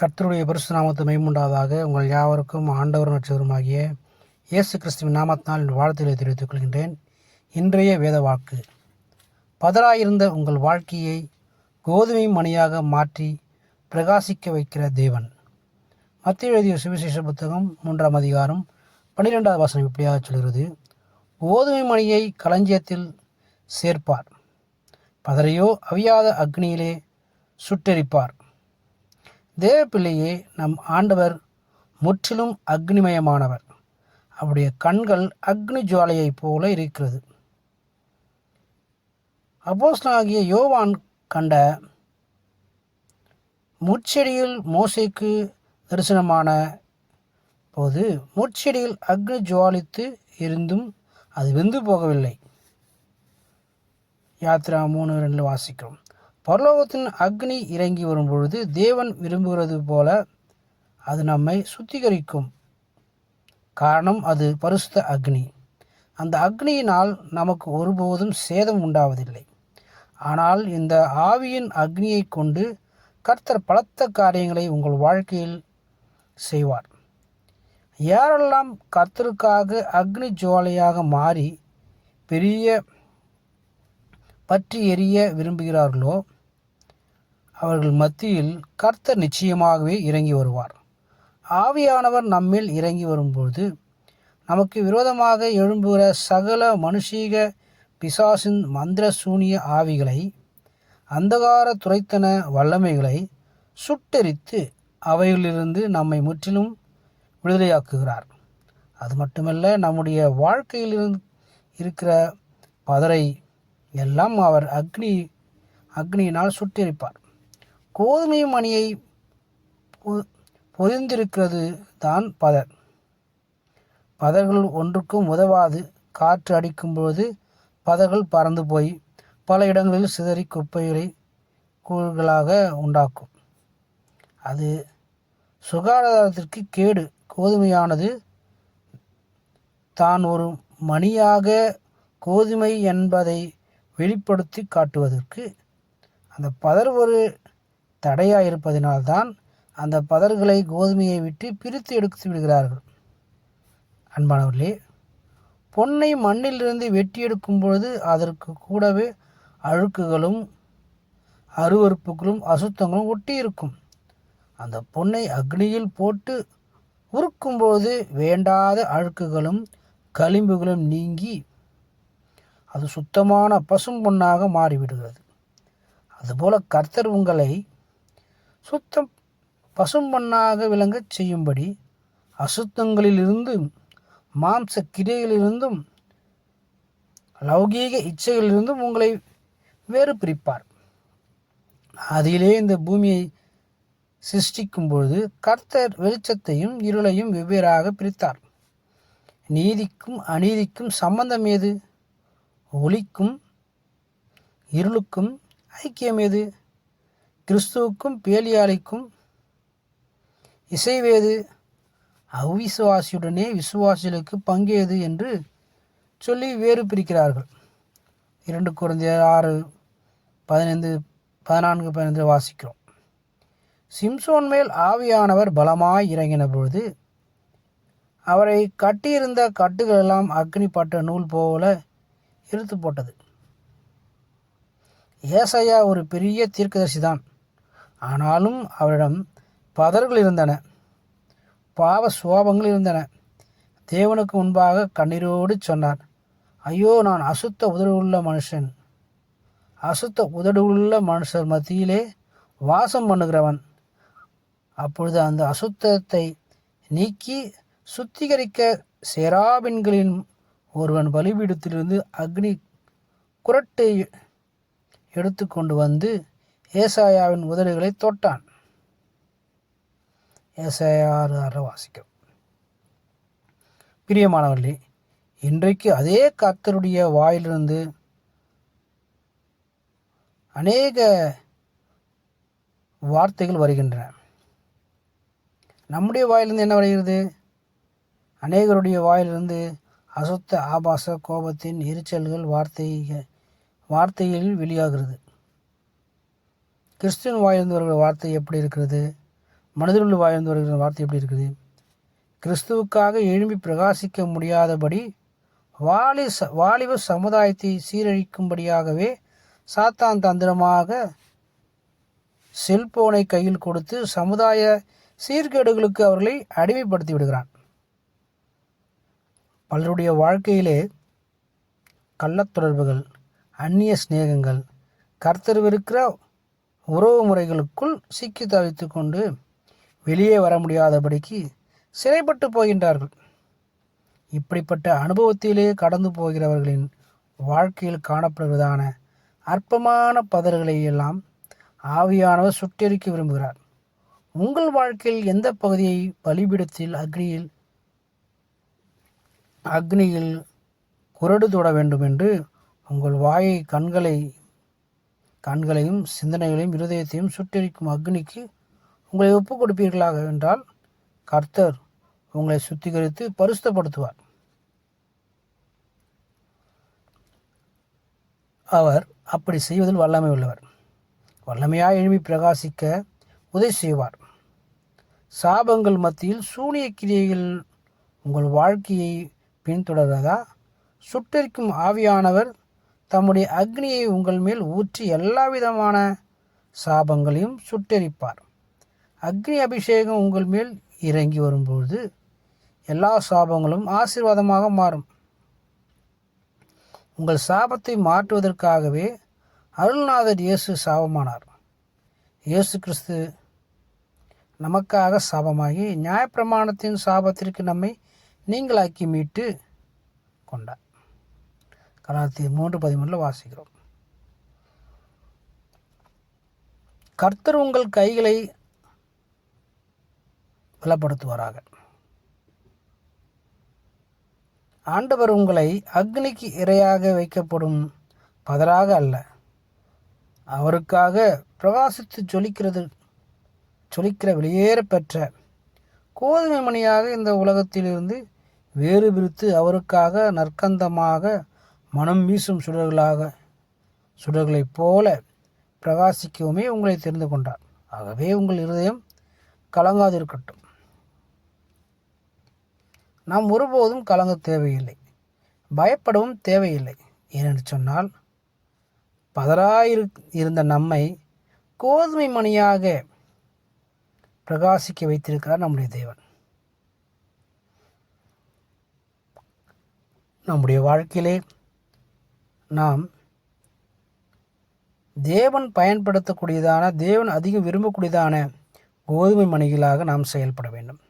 கர்த்தருடைய பரிசு நாமத்தை மைமுண்டாதாக உங்கள் யாவருக்கும் ஆண்டவர் நட்சத்திரமாகிய இயேசு கிறிஸ்துவின் நாமத்தினால் என் வாழ்த்துக்களை தெரிவித்துக் கொள்கின்றேன். இன்றைய வேத வாக்கு. பதராயிருந்த உங்கள் வாழ்க்கையை கோதுமை மணியாக மாற்றி பிரகாசிக்க வைக்கிற தேவன். மத்திய எழுதிய சுவிசேஷ புத்தகம் மூன்றாம் அதிகாரம் பன்னிரெண்டாவது வாசனம் இப்படியாக சொல்கிறது. கோதுமை மணியை களஞ்சியத்தில் சேர்ப்பார். பதறையோ அவியாத அக்னியிலே சுட்டெரிப்பார். தேவ பிள்ளையே நம் ஆண்டவர் முற்றிலும் அக்னிமயமானவர். அவருடைய கண்கள் அக்னி ஜுவாலையைப் போல இருக்கிறது. அப்போஸ்தலனாகிய யோவான் கண்ட முச்செடியில் மோசைக்கு தரிசனமான போது முச்செடியில் அக்னி ஜுவாலித்து இருந்தும் அது வெந்து போகவில்லை. யாத்ரா மூணு ரெண்டு வாசிக்கிறோம். பரலோகத்தின் அக்னி இறங்கி வரும்பொழுது தேவன் விரும்புகிறது போல அது நம்மை சுத்திகரிக்கும். காரணம் அது பரிசுத்த அக்னி. அந்த அக்னியினால் நமக்கு ஒருபோதும் சேதம் உண்டாவதில்லை. ஆனால் இந்த ஆவியின் அக்னியை கொண்டு கர்த்தர் பலத்த காரியங்களை உங்கள் வாழ்க்கையில் செய்வார். யாரெல்லாம் கர்த்தருக்காக அக்னி ஜுவாலையாக மாறி பெரிய பற்றி எரிய விரும்புகிறார்களோ அவர்கள் மத்தியில் கர்த்தர் நிச்சயமாகவே இறங்கி வருவார். ஆவியானவர் நம்மில் இறங்கி வரும்போது நமக்கு விரோதமாக எழும்புகிற சகல மனுஷீக பிசாசின் மந்திர சூனிய ஆவிகளை அந்தகார துரைத்தன வல்லமைகளை சுட்டெரித்து அவைகளிலிருந்து நம்மை முற்றிலும் விடுதலையாக்குகிறார். அது மட்டுமல்ல நம்முடைய வாழ்க்கையில் இருந்து இருக்கிற பதரை எல்லாம் அவர் அக்னி அக்னியினால் சுட்டெரிப்பார். கோதுமை மணியை பொ- பொதிந்திருக்கிறது தான் பதர். பதர்கள் ஒன்றுக்கும் உதவாது. காற்று அடிக்கும்போது பதர்கள் பறந்து போய் பல இடங்களில் சிதறி குப்பைகளை கூழ்களாக உண்டாக்கும். அது சுகாதாரத்திற்கு கேடு. கோதுமையானது தான் ஒரு மணியாக கோதுமை என்பதை வெளிப்படுத்தி காட்டுவதற்கு அந்த பதர் ஒரு தடையாக இருப்பதினால்தான் அந்த பதர்களை கோதுமையை விட்டு பிரித்து எடுத்து விடுகிறார்கள். அன்பானவர்களே பொன்னை மண்ணிலிருந்து வெட்டி எடுக்கும் பொழுது அதற்கு கூடவே அழுக்குகளும் அருவருப்புகளும் அசுத்தங்களும் ஒட்டி இருக்கும் அந்த பொன்னை அக்னியில் போட்டு உருக்கும்போது வேண்டாத அழுக்குகளும் களிம்புகளும் நீங்கி அது சுத்தமான பசும் பொன்னாக மாறிவிடுகிறது. அதுபோல கர்த்தர் உங்களை சுத்தம் பசும் மண்ணாக விளங்கச் செய்யும்படி அசுத்தங்களிலிருந்தும் மாம்ச கிரைகளிலிருந்தும் லௌகீக இச்சைகளிலிருந்தும் உங்களை வேறு பிரிப்பார். அதிலே இந்த பூமியை சிருஷ்டிக்கும் பொழுது கர்த்தர் வெளிச்சத்தையும் இருளையும் வெவ்வேறாக பிரித்தார். நீதிக்கும் அநீதிக்கும் சம்பந்தம் ஏது? ஒளிக்கும் இருளுக்கும் ஐக்கியம் ஏது? கிறிஸ்துவுக்கும் பேலியாளிக்கும் இசைவேது அவ்விசுவாசியுடனே விசுவாசிகளுக்கு பங்கேது என்று சொல்லி வேறு பிரிக்கிறார்கள். இரண்டு குழந்தையர் ஆறு பதினைந்து பதினான்கு பதினைந்து வாசிக்கிறோம். சிம்சோன் மேல் ஆவியானவர் பலமாய் இறங்கின பொழுது அவரை கட்டியிருந்த கட்டுகளெல்லாம் அக்னிப்பட்ட நூல் போல இழுத்து போட்டது. ஏசையா ஒரு பெரிய தீர்க்கதரிசி தான் ஆனாலும் அவரிடம் பதறுகள் இருந்தன. பாவ சோபங்கள் இருந்தன. தேவனுக்கு முன்பாக கண்ணீரோடு சொன்னார் ஐயோ நான் அசுத்த உதடுள்ள மனுஷன். அசுத்த உதடுள்ள மனுஷர் மத்தியிலே வாசம் பண்ணுகிறவன். அப்பொழுது அந்த அசுத்தத்தை நீக்கி சுத்திகரிக்க சேராபின்களின் ஒருவன் பலிபீடத்திலிருந்து அக்னி குரட்டை எடுத்து கொண்டு வந்து ஏசாயாவின் உதடுகளை தொட்டான். ஏசாயா ஆறு ஆறு வாசிக்கும். பிரியமானவர்களே இன்றைக்கு அதே கர்த்தருடைய வாயிலிருந்து அநேக வார்த்தைகள் வருகின்றன. நம்முடைய வாயிலிருந்து என்ன வருகிறது? அநேகருடைய வாயிலிருந்து அசுத்த ஆபாச கோபத்தின் எரிச்சல்கள் வார்த்தை வார்த்தையில் வெளியாகிறது. கிறிஸ்டின் வாயிலிருந்து வருகிற வார்த்தை எப்படி இருக்கிறது? மனிதர்கள் வாழ்ந்து வருகிற வார்த்தை எப்படி இருக்குது? கிறிஸ்துவுக்காக எழும்பி பிரகாசிக்க முடியாதபடி வாலி ச வாலிப சமுதாயத்தை சீரழிக்கும்படியாகவே சாத்தான் தந்திரமாக செல்போனை கையில் கொடுத்து சமுதாய சீர்கேடுகளுக்கு அவர்களை அடிமைப்படுத்தி விடுகிறான். பலருடைய வாழ்க்கையிலே கள்ளத் தொடர்புகள் அந்நிய சிநேகங்கள் கர்த்தர்விருக்கிற உறவு முறைகளுக்குள் சிக்கி தவித்து கொண்டு வெளியே வர முடியாதபடிக்கு சிறைப்பட்டு போகின்றார்கள். இப்படிப்பட்ட அனுபவத்திலே கடந்து போகிறவர்களின் வாழ்க்கையில் காணப்படுவதான அற்பமான பதறுகளை எல்லாம் ஆவியானவர் சுட்டெரிக்க விரும்புகிறார். உங்கள் வாழ்க்கையில் எந்த பகுதியை பலிபிடத்தில் அக்னியில் அக்னியில் குரடு தொட வேண்டும் என்று உங்கள் வாயை கண்களை கண்களையும் சிந்தனைகளையும் இருதயத்தையும் சுட்டெரிக்கும் அக்னிக்கு உங்களை ஒப்புக் கொடுப்பீர்களாக என்றால் கர்த்தர் உங்களை சுத்திகரித்து பரிசுத்தப்படுத்துவார். அவர் அப்படி செய்வதில் வல்லமை உள்ளவர். வல்லமையாக எழுப்பி பிரகாசிக்க உதவி செய்வார். சாபங்கள் மத்தியில் சூனிய கிரியைகள் உங்கள் வாழ்க்கையை பின்தொடர்வதா? சுட்டெரிக்கும் ஆவியானவர் தம்முடைய அக்னியை உங்கள் மேல் ஊற்றி எல்லா விதமான சாபங்களையும் சுட்டெரிப்பார். அக்னி அபிஷேகம் உங்கள் மேல் இறங்கி வரும்போது எல்லா சாபங்களும் ஆசீர்வாதமாக மாறும். உங்கள் சாபத்தை மாற்றுவதற்காகவே அருள்நாதர் இயேசு சாபமானார். இயேசு கிறிஸ்து நமக்காக சாபமாகி நியாயப்பிரமாணத்தின் சாபத்திற்கு நம்மை நீங்களாக்கி மீட்டு கொண்டார். கலாத்தி மூன்று பதிமூணில் வாசிக்கிறோம். கர்த்தர் உங்கள் கைகளை பலப்படுத்துவாராக. ஆண்டவர் உங்களை அக்னிக்கு இரையாக வைக்கப்படும் பதராக அல்ல. அவருக்காக பிரகாசித்து ஜொலிக்கிறது ஜொலிக்கிற வெளியேற பெற்ற கோதுமை மணியாக இந்த உலகத்திலிருந்து வேறு பிரித்து அவருக்காக நற்கந்தமாக மனம் வீசும் சுடர்களாக சுடர்களைப் போல பிரகாசிக்கவுமே உங்களை தெரிந்து கொண்டார். ஆகவே உங்கள் இருதயம் கலங்காதிருக்கட்டும். நாம் ஒருபோதும் கலங்க தேவையில்லை. பயப்படவும் தேவையில்லை. ஏனென்று சொன்னால் பதறாயிரு இருந்த நம்மை கோதுமை மணியாக பிரகாசிக்க வைத்திருக்கிறார் நம்முடைய தேவன். நம்முடைய வாழ்க்கையிலே நாம் தேவன் பயன்படுத்தக்கூடியதான தேவன் அதிகம் விரும்பக்கூடியதான கோதுமை மணிகளாக நாம் செயல்பட வேண்டும்.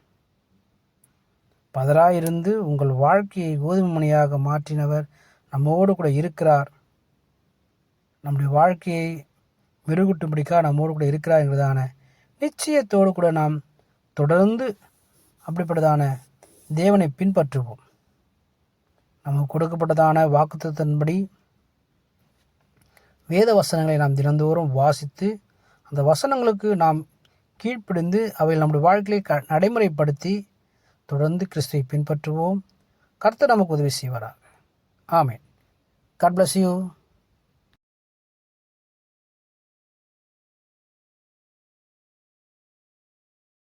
பதராயிருந்து உங்கள் வாழ்க்கையை கோதுமை மணியாக மாற்றினவர் நம்மோடு கூட இருக்கிறார். நம்முடைய வாழ்க்கையை மெருகூட்டும்படிக்காக நம்மோடு கூட இருக்கிறார் என்பதான நிச்சயத்தோடு கூட நாம் தொடர்ந்து அப்படிப்பட்டதான தேவனை பின்பற்றுவோம். நமக்கு கொடுக்கப்பட்டதான வாக்குத்தத்தின்படி வேத வசனங்களை நாம் தினந்தோறும் வாசித்து அந்த வசனங்களுக்கு நாம் கீழ்ப்பிடிந்து அவை நம்முடைய வாழ்க்கையை க நடைமுறைப்படுத்தி தொடர்ந்து கிறிஸ்துவை பின்பற்றுவோம். கர்த்தர் நமக்கு உதவி செய்வாராக. ஆமேன். God bless you